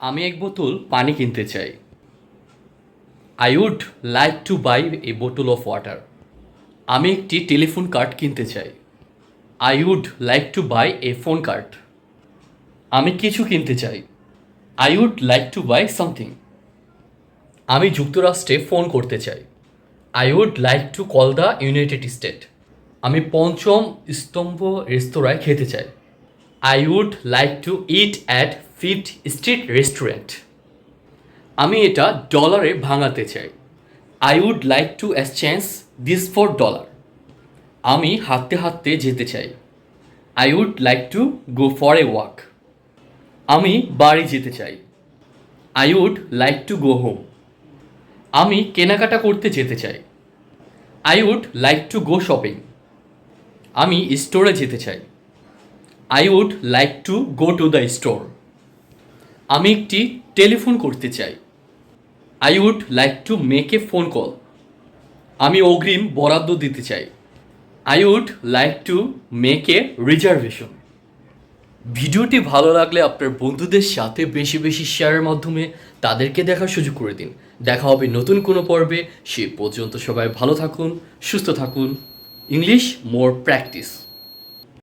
আমি এক বোতল পানি কিনতে চাই। I would like to buy a bottle of water আমি একটি টেলিফোন কার্ড কিনতে চাই। I would like to buy a phone card আমি কিছু কিনতে চাই। I would like to buy something আমি যুক্তরাষ্ট্রে ফোন করতে চাই। I would like to call the United State আমি পঞ্চম স্তম্ভ রেস্তোরাঁয় খেতে চাই। I would like to eat at fifth street restaurant আমি এটা ডলারে ভাঙাতে চাই। I would like to exchange this for dollar আমি হাঁটতে হাঁটতে যেতে চাই। I would like to go for a walk আমি বাড়ি যেতে চাই। I would like to go home আমি কেনাকাটা করতে যেতে চাই। I would like to go shopping আমি স্টোরে যেতে চাই। I would like to go to the store আমি একটি টেলিফোন করতে চাই। I would like to make a phone call আমি অগ্রিম বরাদ্দ দিতে চাই। I would like to make a reservation ভিডিওটি ভালো লাগলে আপনার বন্ধুদের সাথে বেশি বেশি শেয়ারের মাধ্যমে তাদেরকে দেখার সুযোগ করে দিন। দেখা হবে নতুন কোনো পর্বে। সে পর্যন্ত সবাই ভালো থাকুন, সুস্থ থাকুন। ইংলিশ মোর প্র্যাকটিস